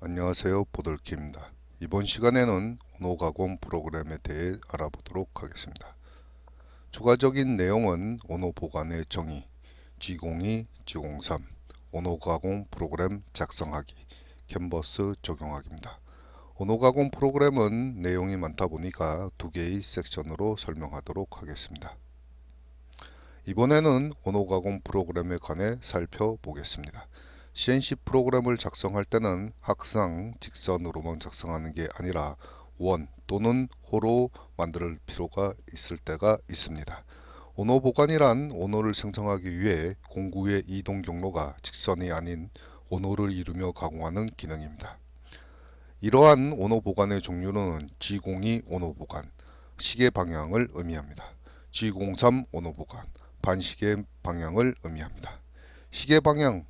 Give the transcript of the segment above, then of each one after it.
안녕하세요 보돌키입니다. 이번 시간에는 온오가공 프로그램에 대해 알아보도록 하겠습니다. 추가적인 내용은 온오 보관의 정의, G02, G03, 온오가공 프로그램 작성하기, 캔버스 적용하기입니다. 온오가공 프로그램은 내용이 많다 보니까 두 개의 섹션으로 설명하도록 하겠습니다. 이번에는 온오가공 프로그램에 관해 살펴보겠습니다. CNC 프로그램을 작성할 때는 항상 직선으로만 작성하는 게 아니라 원 또는 호로 만들 필요가 있을 때가 있습니다. 온호 보관이란 온호를 생성하기 위해 공구의 이동 경로가 직선이 아닌 온호를 이루며 가공하는 기능입니다. 이러한 온호 보관의 종류는 G02 온호 보관, 시계 방향을 의미합니다. G03 온호 보관, 반시계 방향을 의미합니다. 시계 방향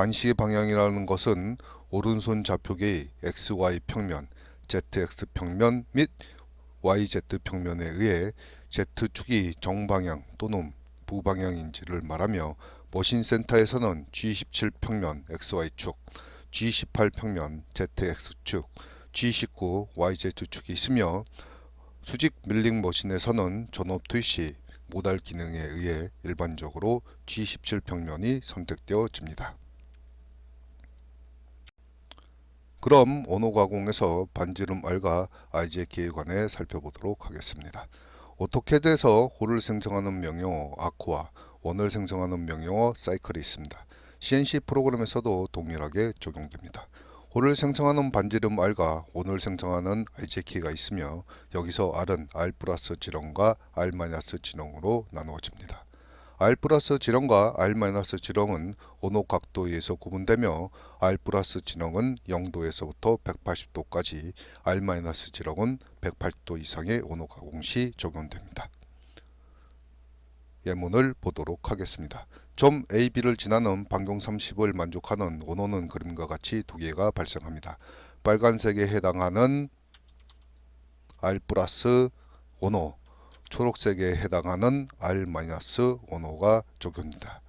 반시계 방향이라는 것은 오른손 좌표계의 XY 평면, ZX 평면 및 YZ 평면에 의해 Z축이 정방향 또는 부방향인지를 말하며 머신 센터에서는 G17 평면 XY축, G18 평면 ZX축, G19 YZ축이 있으며 수직 밀링 머신에서는 전업 투입 시 모달 기능에 의해 일반적으로 G17 평면이 선택되어집니다. 그럼 언어가공에서 반지름 R과 IJK에 관해 살펴보도록 하겠습니다. 오토캐드에서 홀을 생성하는 명령어 아쿠아, 원을 생성하는 명령어 사이클이 있습니다. CNC 프로그램에서도 동일하게 적용됩니다. 홀을 생성하는 반지름 R과 원을 생성하는 IJK가 있으며 여기서 R은 R 플러스 지렁과 R 마이너스 지렁으로 나누어집니다. R 플러스 지렁과 R 마이너스 각도에 의해서 구분되며 R 플러스 지렁은 0도에서부터 180도까지 R 마이너스 지렁은 108도 이상의 온호 가공 시 적용됩니다. 예문을 보도록 하겠습니다. 점 AB를 지나는 반경 30을 만족하는 온호는 그림과 같이 두 개가 발생합니다. 빨간색에 해당하는 R 플러스 온호 초록색에 해당하는 R-원호가 적용됩니다.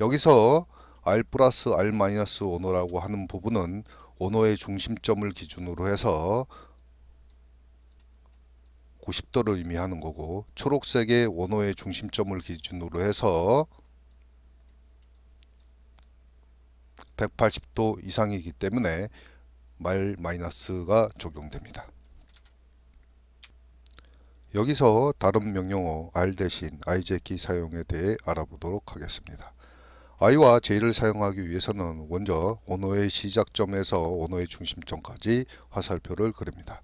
여기서 R 플러스 R-원호라고 하는 부분은 원호의 중심점을 기준으로 해서 90도를 의미하는 거고 초록색의 원호의 중심점을 기준으로 해서 180도 이상이기 때문에 말 마이너스가 적용됩니다. 여기서 다른 명령어 R 대신 IJ키 사용에 대해 알아보도록 하겠습니다. I와 J를 사용하기 위해서는 먼저 언어의 시작점에서 언어의 중심점까지 화살표를 그립니다.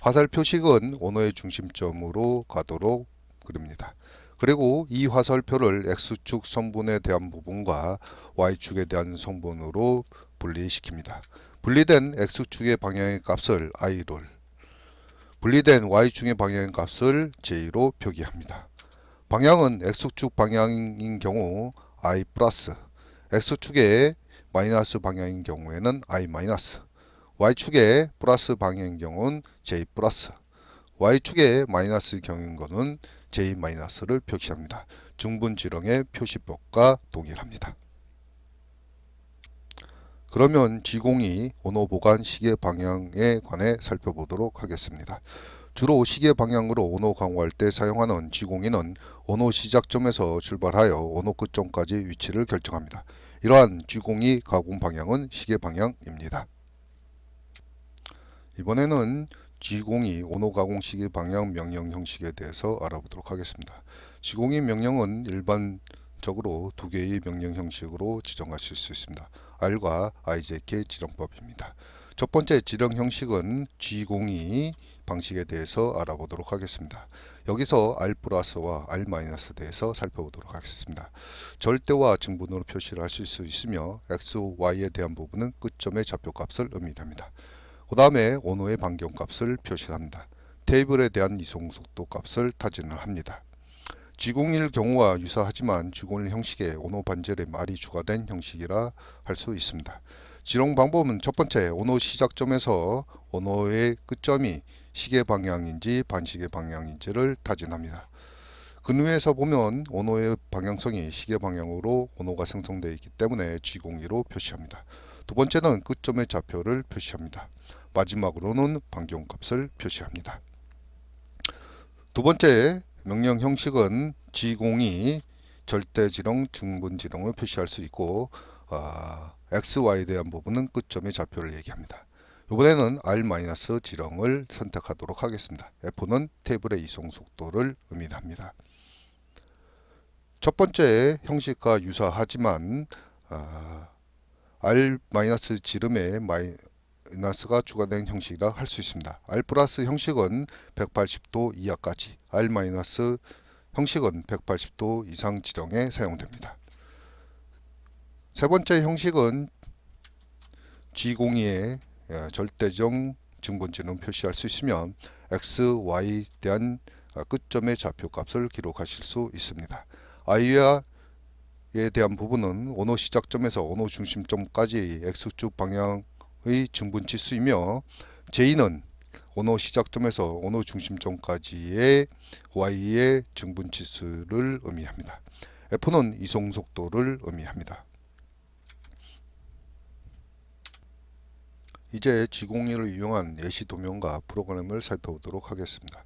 화살 표식은 언어의 중심점으로 가도록 그립니다. 그리고 이 화살표를 X축 성분에 대한 부분과 Y축에 대한 성분으로 분리시킵니다. 분리된 X축의 방향의 값을 I를 분리된 y축의 방향 값을 j로 표기합니다. 방향은 x축 방향인 경우 i 플러스, x축의 마이너스 방향인 경우에는 i 마이너스, y축의 플러스 방향인 경우는 j 플러스, y축의 마이너스 경우인 것은 j 마이너스를 표시합니다. 중분지렁의 표시법과 동일합니다. 그러면 G02 온호 보관 시계 방향에 관해 살펴보도록 하겠습니다. 주로 시계 방향으로 온호 강화할 때 사용하는 G02는 온호 시작점에서 출발하여 온호 끝점까지 위치를 결정합니다. 이러한 G02 가공 방향은 시계 방향입니다. 이번에는 G02 온호 가공 시계 방향 명령 형식에 대해서 알아보도록 하겠습니다. G02 명령은 일반 적으로 두 개의 명령 형식으로 지정하실 수 있습니다. R과 IJK 지정법입니다. 첫 번째 지정 형식은 G02 방식에 대해서 알아보도록 하겠습니다. 여기서 R 플러스와 R 마이너스 대해서 살펴보도록 하겠습니다. 절대와 증분으로 표시를 하실 수 있으며 X, Y에 대한 부분은 끝점의 좌표값을 의미합니다. 그 다음에 원호의 반경값을 표시합니다. 테이블에 대한 이송 속도 값을 타진을 합니다. G01 경우와 유사하지만 G01 형식의 온호 반절의 말이 추가된 형식이라 할 수 있습니다. 지롱 방법은 첫 번째 온호 시작점에서 온호의 끝점이 시계 방향인지 반시계 방향인지를 타진합니다. 근위에서 보면 온호의 방향성이 시계 방향으로 온호가 생성되어 있기 때문에 G02로 표시합니다. 두 번째는 끝점의 좌표를 표시합니다. 마지막으로는 반경값을 표시합니다. 두 번째 명령 형식은 G02 절대지렁, 중분지렁을 표시할 수 있고 어, x, y에 대한 부분은 끝점의 좌표를 얘기합니다. 이번에는 r-지렁을 선택하도록 하겠습니다. F는 테이블의 이송 속도를 의미합니다. 첫 번째 형식과 유사하지만 어, r-지름에 마이 너스가 추가된 형식이라 할 수 있습니다. r 플러스 형식은 180도 이하까지, r 마이너스 형식은 180도 이상 지령에 사용됩니다. 세 번째 형식은 G02의 예, 절대적 증분지는 표시할 수 있으면 x, y에 대한 어, 끝점의 좌표값을 기록하실 수 있습니다. i와 에 대한 부분은 원호 시작점에서 원호 중심점까지 x축 방향 의 증분치수이며 j는 원호 시작점에서 원호 중심점까지의 y의 증분치수를 의미합니다. f는 이송 속도를 의미합니다. 이제 G02를 이용한 예시 도면과 프로그램을 살펴보도록 하겠습니다.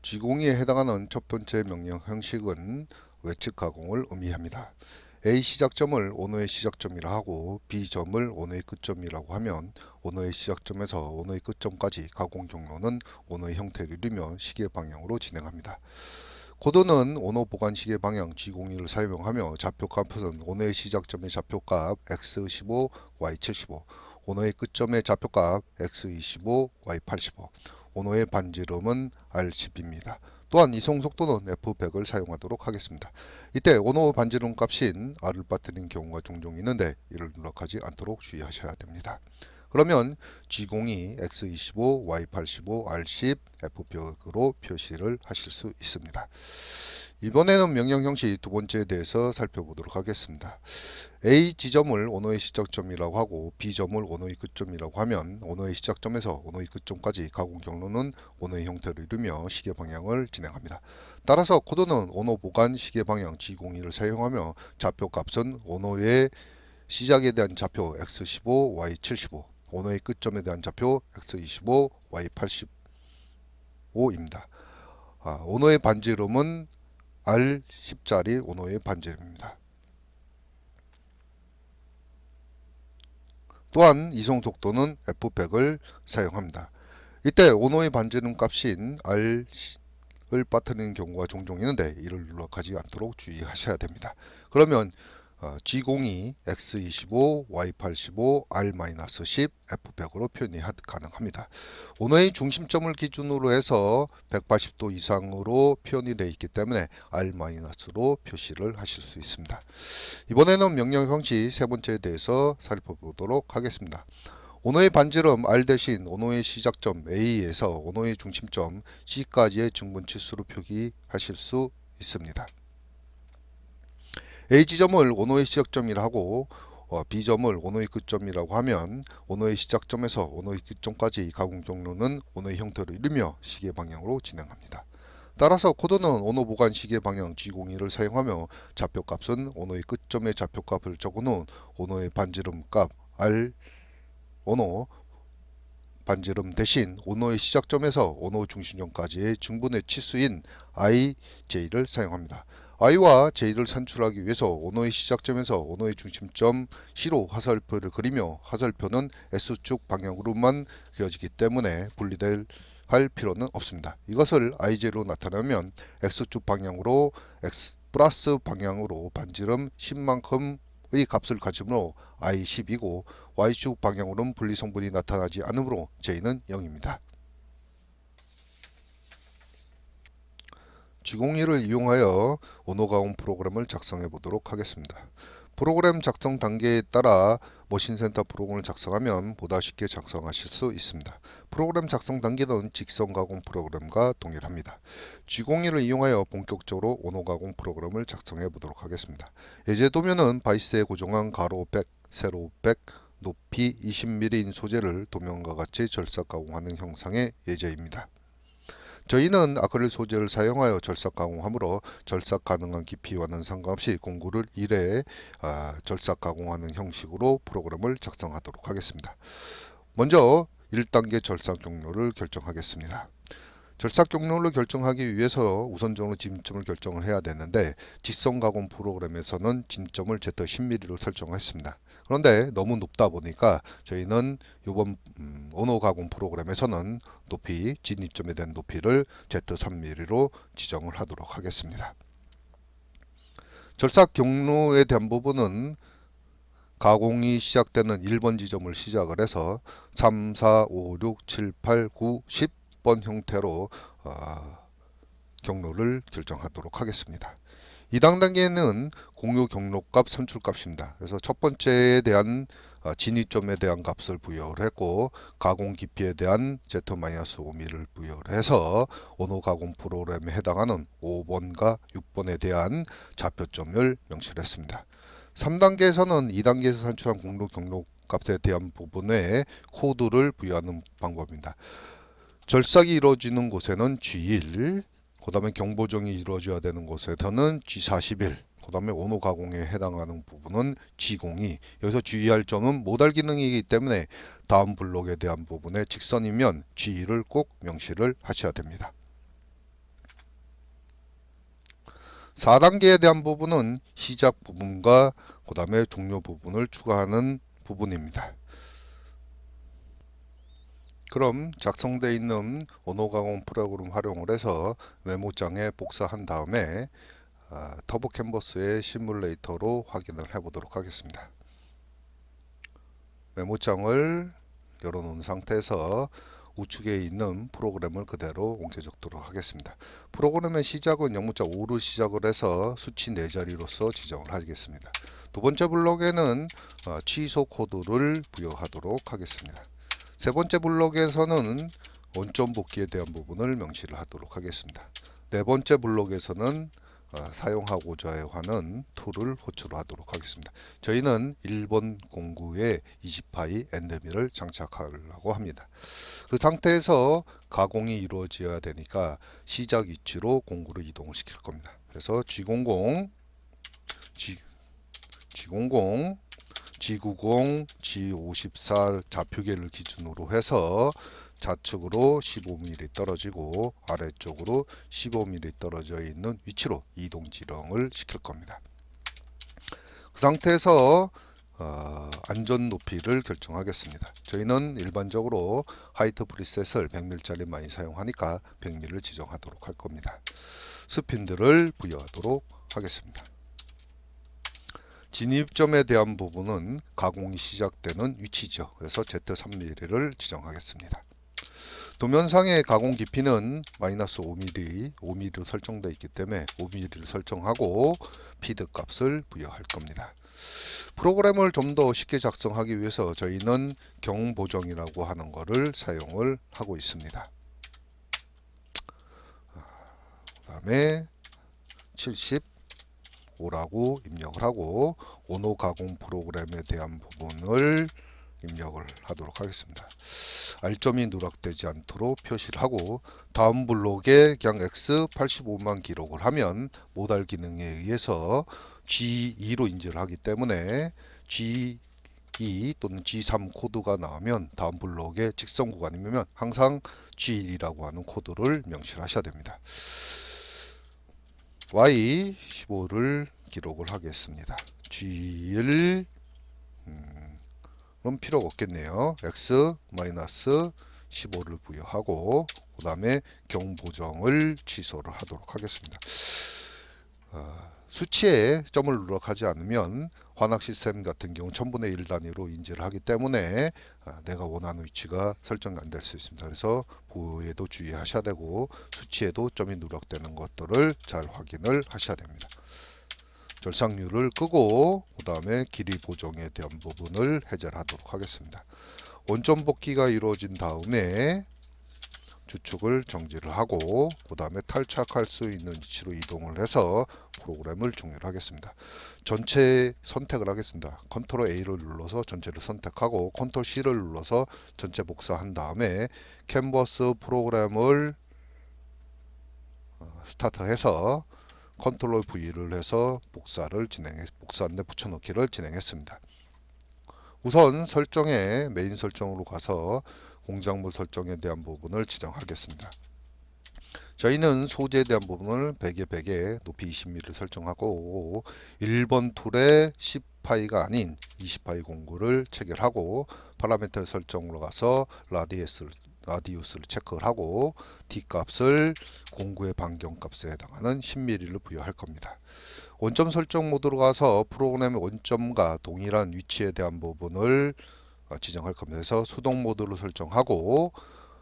G02에 해당하는 첫 번째 명령 형식은 외측 가공을 의미합니다. A 시작점을 원호의 시작점이라 하고 B 점을 원호의 끝점이라고 하면 원호의 시작점에서 원호의 끝점까지 가공 경로는 원호의 형태를 이루며 시계 방향으로 진행합니다. 코드는 원호 보관 시계 방향 G02를 사용하며 좌표값은 원호의 시작점의 좌표값 X15, Y75, 원호의 끝점의 좌표값 X25, Y85, 원호의 반지름은 R10입니다. 또한 이송 속도는 F100을 사용하도록 하겠습니다. 이때 원호 반지름 값인 R을 빠뜨린 경우가 종종 있는데 이를 누락하지 않도록 주의하셔야 됩니다. 그러면 G02, X25, Y85, R10, F100으로 표시를 하실 수 있습니다. 이번에는 명령 형식 두 번째에 대해서 살펴보도록 하겠습니다. A 지점을 원호의 시작점이라고 하고 B 점을 원호의 끝점이라고 하면 원호의 시작점에서 원호의 끝점까지 가공 경로는 원호의 형태를 이루며 시계 방향을 진행합니다. 따라서 코드는 원호 보관 시계 방향 G02를 사용하며 좌표 값은 원호의 시작에 대한 좌표 X15, Y75, 원호의 끝점에 대한 좌표 X25, Y85입니다. 아, 원호의 반지름은 R10짜리 원호의 반지름입니다. 또한 이송 속도는 F100을 사용합니다. 이때 원호의 반지름 값인 R을 빠뜨리는 경우가 종종 있는데 이를 누락하지 않도록 주의하셔야 됩니다. 그러면 G02, X25, Y85, R-10, F100으로 표현이 가능합니다. 원호의 중심점을 기준으로 해서 180도 이상으로 표현이 되어 있기 때문에 R-로 표시를 하실 수 있습니다. 이번에는 명령 형식 세 번째에 대해서 살펴보도록 하겠습니다. 원호의 반지름 R 대신 원호의 시작점 A에서 원호의 중심점 C까지의 증분 치수로 표기하실 수 있습니다. A 지점을 원호의 시작점이라 하고 어, B점을 원호의 끝점이라고 하면 원호의 시작점에서 원호의 끝점까지 가공 경로는 원호의 형태를 이루며 시계 방향으로 진행합니다. 따라서 코드는 원호 보관 시계 방향 G02를 사용하며 좌표값은 원호의 끝점의 좌표값을 적어놓은 원호의 반지름 값 R 원호 반지름 대신 원호의 시작점에서 원호 중심점까지의 중분의 치수인 IJ를 사용합니다. I와 j를 산출하기 위해서 원호의 시작점에서 원호의 중심점 C로 화살표를 그리며 화살표는 S축 방향으로만 그려지기 때문에 분리될 할 필요는 없습니다. 이것을 ij로 나타내면 x축 방향으로 x 플러스 방향으로 반지름 10만큼 의 값을 가지므로 i10이고 y축 방향으로는 분리성분이 나타나지 않으므로 j는 0입니다. G01을 이용하여 언어가공 프로그램을 작성해 보도록 하겠습니다. 프로그램 작성 단계에 따라 머신센터 프로그램을 작성하면 보다 쉽게 작성하실 수 있습니다. 프로그램 작성 단계는 직선 가공 프로그램과 동일합니다. G01을 이용하여 본격적으로 언어 가공 프로그램을 작성해 보도록 하겠습니다. 예제 도면은 바이스에 고정한 가로 100, 세로 100, 높이 20mm인 소재를 도면과 같이 절삭 가공하는 형상의 예제입니다. 저희는 아크릴 소재를 사용하여 절삭 가공하므로 절삭 가능한 깊이와는 상관없이 공구를 1회 아, 절삭 가공하는 형식으로 프로그램을 작성하도록 하겠습니다. 먼저 1단계 절삭 경로를 결정하겠습니다. 절삭 경로를 결정하기 위해서 우선적으로 진점을 결정을 해야 되는데 직선 가공 프로그램에서는 진점을 Z10mm로 설정했습니다. 그런데 너무 높다 보니까 저희는 이번 음, 언어 가공 프로그램에서는 높이 진입점에 대한 높이를 Z3mm로 지정을 하도록 하겠습니다. 절삭 경로에 대한 부분은 가공이 시작되는 1번 지점을 시작을 해서 3, 4, 5, 6, 7, 8, 9, 10번 형태로 어, 경로를 결정하도록 하겠습니다. 2당 단계는 공유 경로값 선출값입니다. 그래서 첫 번째에 대한 어, 진입점에 대한 값을 부여를 했고 가공 깊이에 대한 Z-5mm를 부여를 해서 원호 가공 프로그램에 해당하는 5번과 6번에 대한 좌표점을 명시를 했습니다. 3단계에서는 2단계에서 산출한 공로 경로 값에 대한 부분에 코드를 부여하는 방법입니다. 절삭이 이루어지는 곳에는 G1, 그 다음에 경보정이 이루어져야 되는 곳에서는 G41, 그 다음에 원호 가공에 해당하는 부분은 G02. 여기서 주의할 점은 모달 기능이기 때문에 다음 블록에 대한 부분에 직선이면 G2를 꼭 명시를 하셔야 됩니다. 4단계에 대한 부분은 시작 부분과 그 다음에 종료 부분을 추가하는 부분입니다. 그럼 작성되어 있는 언어 가공 프로그램 활용을 해서 메모장에 복사한 다음에 아, 터보 캔버스의 시뮬레이터로 확인을 해 보도록 하겠습니다. 메모장을 열어놓은 상태에서 우측에 있는 프로그램을 그대로 옮겨 적도록 하겠습니다. 프로그램의 시작은 영문자 5로 시작을 해서 수치 4자리로서 지정을 하겠습니다. 두 번째 블록에는 어, 취소 코드를 부여하도록 하겠습니다. 세 번째 블록에서는 원점 복귀에 대한 부분을 명시를 하도록 하겠습니다. 네 번째 블록에서는 어, 사용하고자 하는 툴을 호출하도록 하겠습니다. 저희는 1번 공구에 20파이 엔드미를 장착하려고 합니다. 그 상태에서 가공이 이루어져야 되니까 시작 위치로 공구를 이동을 시킬 겁니다. 그래서 G00, G, G00, G90, G54 좌표계를 기준으로 해서 좌측으로 15mm 떨어지고 아래쪽으로 15mm 떨어져 있는 위치로 이동 지령을 시킬 겁니다. 그 상태에서 어, 안전 높이를 결정하겠습니다. 저희는 일반적으로 하이트 프리셋을 100mm짜리 많이 사용하니까 100mm를 지정하도록 할 겁니다. 스핀들을 부여하도록 하겠습니다. 진입점에 대한 부분은 가공이 시작되는 위치죠. 그래서 Z3mm를 지정하겠습니다. 도면상의 가공 깊이는 마이너스 5mm, 5mm로 설정되어 있기 때문에 5mm를 설정하고 피드 값을 부여할 겁니다. 프로그램을 좀 더 쉽게 작성하기 위해서 저희는 경보정이라고 하는 것을 사용을 하고 있습니다. 그 다음에 75라고 입력을 하고 오노 가공 프로그램에 대한 부분을 입력을 하도록 하겠습니다. 알점이 누락되지 않도록 표시를 하고 다음 블록에 그냥 x85만 기록을 하면 모달 기능에 의해서 G2로 인지를 하기 때문에 G2 또는 G3 코드가 나오면 다음 블록에 직선 구간이면 항상 G1이라고 하는 코드를 명시를 하셔야 됩니다. Y15를 기록을 하겠습니다. G1 음, 필요가 없겠네요. x 15를 부여하고 그 다음에 경보정을 취소를 하도록 하겠습니다. 어, 수치에 점을 누락하지 않으면 환학 시스템 같은 경우 1000분의 1 단위로 인지를 하기 때문에 어, 내가 원하는 위치가 설정이 안될 수 있습니다. 그래서 보호에도 주의하셔야 되고 수치에도 점이 누락되는 것들을 잘 확인을 하셔야 됩니다. 절삭률을 끄고 그 다음에 길이 보정에 대한 부분을 해제하도록 하겠습니다. 원점 복귀가 이루어진 다음에 주축을 정지를 하고 그 다음에 탈착할 수 있는 위치로 이동을 해서 프로그램을 종료를 하겠습니다. 전체 선택을 하겠습니다. 컨트롤 A를 눌러서 전체를 선택하고 컨트롤 C를 눌러서 전체 복사한 다음에 캔버스 프로그램을 어, 스타트해서 컨트롤 V를 해서 복사를 진행해 복사인데 붙여넣기를 진행했습니다. 우선 설정에 메인 설정으로 가서 공작물 설정에 대한 부분을 지정하겠습니다. 저희는 소재에 대한 부분을 100에 100에 높이 20mm를 설정하고 1번 툴에 10파이가 아닌 20파이 공구를 체결하고 파라미터 설정으로 가서 라디우스를, 라디우스를 체크를 하고 D 값을 공구의 반경 값에 해당하는 10mm를 부여할 겁니다. 원점 설정 모드로 가서 프로그램의 원점과 동일한 위치에 대한 부분을 어, 지정할 겁니다. 그래서 수동 모드로 설정하고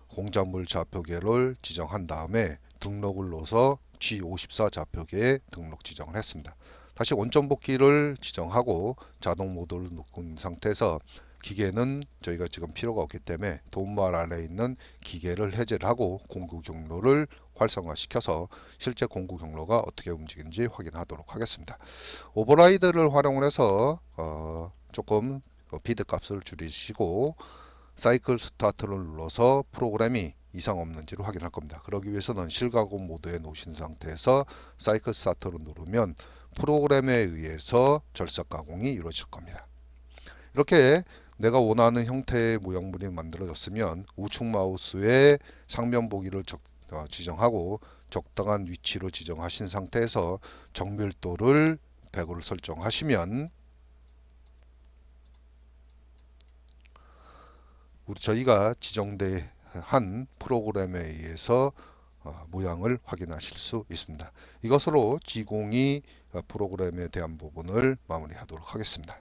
공작물 좌표계를 지정한 다음에 등록을 넣어서 G54 좌표계에 등록 지정을 했습니다. 다시 원점 복귀를 지정하고 자동 모드를 놓은 상태에서 기계는 저희가 지금 필요가 없기 때문에 도움말 아래에 있는 기계를 해제를 하고 공구 경로를 활성화시켜서 실제 공구 경로가 어떻게 움직이는지 확인하도록 하겠습니다. 오버라이드를 활용을 해서 어, 조금 비드 값을 줄이시고 사이클 스타트를 눌러서 프로그램이 이상 없는지를 확인할 겁니다. 그러기 위해서는 실가공 모드에 놓으신 상태에서 사이클 스타트를 누르면 프로그램에 의해서 절삭 가공이 이루어질 겁니다. 이렇게 내가 원하는 형태의 모양물이 만들어졌으면 우측 마우스의 상면 보기를 적, 어, 지정하고 적당한 위치로 지정하신 상태에서 정밀도를 100으로 설정하시면 우리 저희가 지정한 프로그램에 의해서 어, 모양을 확인하실 수 있습니다. 이것으로 G02 어, 프로그램에 대한 부분을 마무리하도록 하겠습니다.